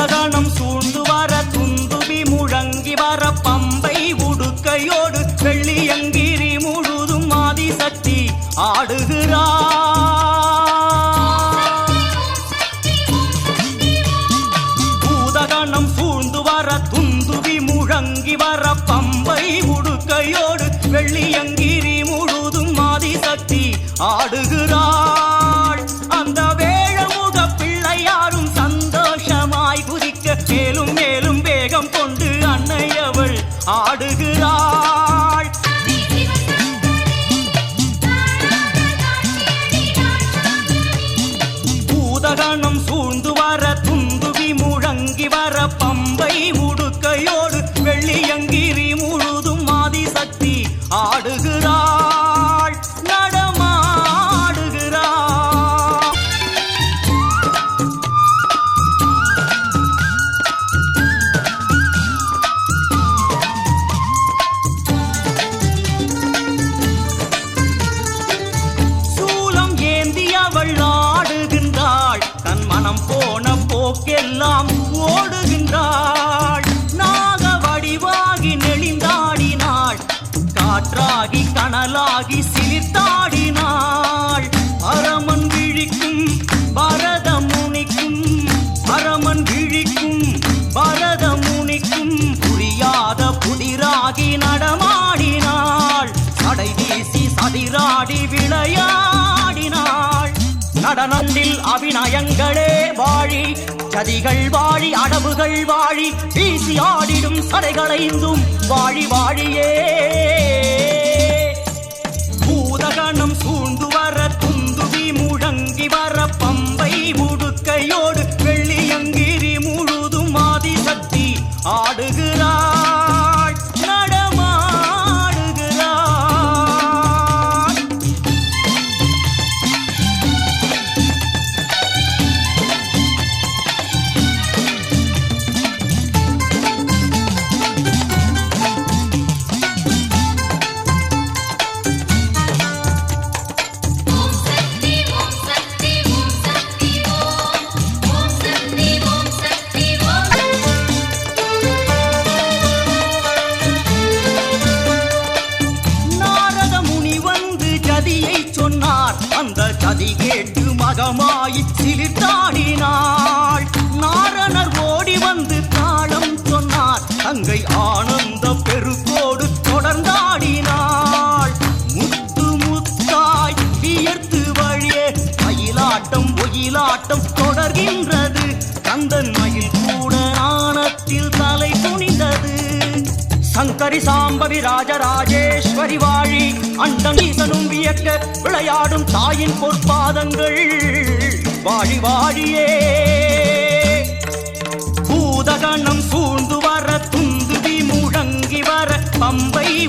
சந்தனம் சூழ்ந்து வர துந்துவி முழங்கி வர பம்பை உடுக்கையோடு வெள்ளியங்கிரி முழுதும் ஆதிசக்தி ஆடுகிறார் பூதகணம் சூழ்ந்து வர துந்துவி முழங்கி வர பம்பை உடுக்கையோடு வெள்ளியங்கிரி முழுதும் ஆதிசக்தி ஆடுகிறார் அவள் ஆடுகின்றாள் தன் மனம் போன போக்கெல்லாம் ஓடுகின்றாள். நாக வடிவாகி நெளிந்தாடினாள். காற்றாகி கனலாகி சிலிர்த்தாடினாள். அரமன் விழிக்கும் பரத அபிநயங்களே வாழி சதிகள் வாழி அடவுகள் வாழி வீசி ஆடிடும் சடைகளைந்தும் வாழி வாழியே. கேட்டு சிலிர்த்தாடினாள். நாரணர் ஓடி வந்து தாளம் சொன்னார். தங்கை ஆனந்த பெருக்கோடு தொடர்ந்தாடினாள். முத்து முத்தாய் வியர்த்து வழியே மயிலாட்டம் ஒயிலாட்டம் தொடர்கின்றது. கந்தன் மயில் சங்கரி சாம்பவி ராஜராஜேஸ்வரி வாழி அண்டங்கீசனும் வியக்க விளையாடும் தாயின் பொற்பாதங்கள். வாழி வாழியே. பூதகணம் சூழ்ந்து வர துந்துவி முழங்கி வர பம்பை